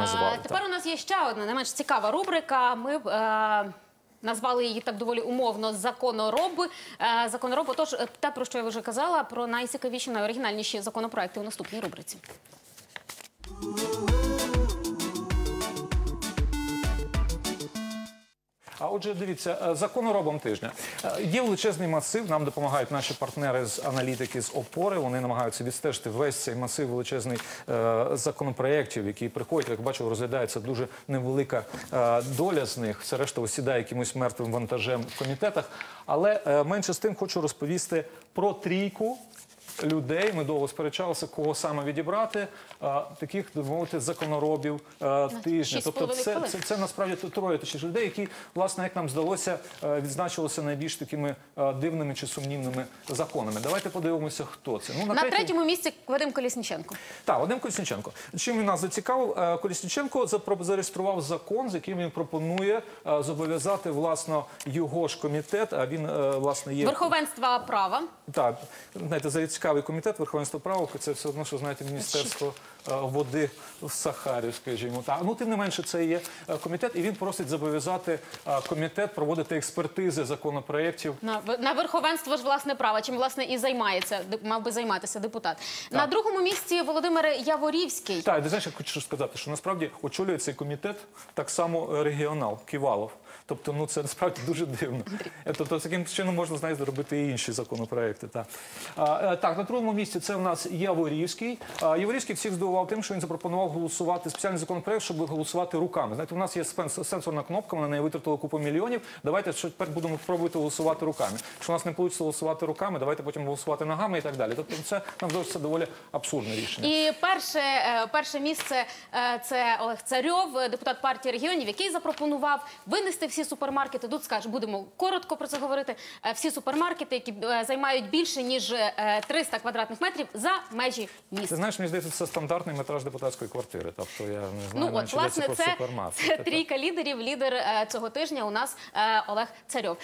назвали. А, тепер у нас є ще одна не менш цікава рубрика. Ми е, назвали її так доволі умовно законороби. Е, законороб, отож, те, про що я вже казала, про найцікавіші, найоригінальніші законопроекти у наступній рубриці. А отже, дивіться, е, законоробом тижня. Е, Є величезний масив. Нам допомагають наші партнери з аналітики з опори. Вони намагаються відстежити весь цей масив величезний е, законопроєктів, які приходять. Як бачу, розглядається дуже невелика доля з них. Все решта осідає якимось мертвим вантажем в комітетах. Але менше з тим хочу розповісти про трійку. Людей ми довго сперечалися, кого саме відібрати. А, таких мовити законоробів а, тижня. Тобто, це, це, це насправді троє точніше людей, які, власне, як нам здалося, е, відзначилися найбільш такими е, дивними чи сумнівними законами. Давайте подивимося, хто це. Ну На третьому місці Вадим Колісніченко. так, Вадим Колісніченко. Чим він нас зацікавив? Е, Колісніченко зареєстрував закон, з яким він пропонує е, зобов'язати власно його ж комітет. А він е, власне є Верховенства права. так, знаєте, за цікавий комітет верховенства права, це все одно, що знаєте, міністерство е, води в Сахарі, скажімо так. Ну тим не менше, це є е, комітет, і він просить зобов'язати е, комітет проводити експертизи законопроєктів. На, на верховенство ж власне права, чим власне і займається, мав би займатися депутат. На другому місці Володимир Яворівський. Так, ти знаєш, я хочу сказати, що насправді очолює цей комітет так само регіонал Ківалов. Тобто, ну це насправді дуже дивно. Тобто, таким чином можна знаєте, зробити і інші законопроекти. Так. А, е, на другому місці це в нас Яворівський. Яворівський всіх здивував тим, що він запропонував голосувати спеціальний законопроект, щоб голосувати руками. Знаєте, у нас є сенсорна кнопка, вона неї витратила купу мільйонів. Давайте тепер будемо пробувати голосувати руками. Якщо у нас не вийде голосувати руками, давайте потім голосувати ногами і так далі. Тобто, це нам здається доволі абсурдне рішення. І перше е, перше місце е, це Олег Царьов, депутат партії регіонів, який запропонував винести всі супермаркети. Тут скажу, будемо коротко про це говорити. Е, всі супермаркети, які займають більше ніж 300 400 квадратних метрів за межі міста. Ти знаєш, мені здається, це стандартний метраж депутатської квартири. Тобто я не знаю, ну, от, власне, це, це, це трійка лідерів. Лідер е, цього тижня у нас е, Олег Царьов.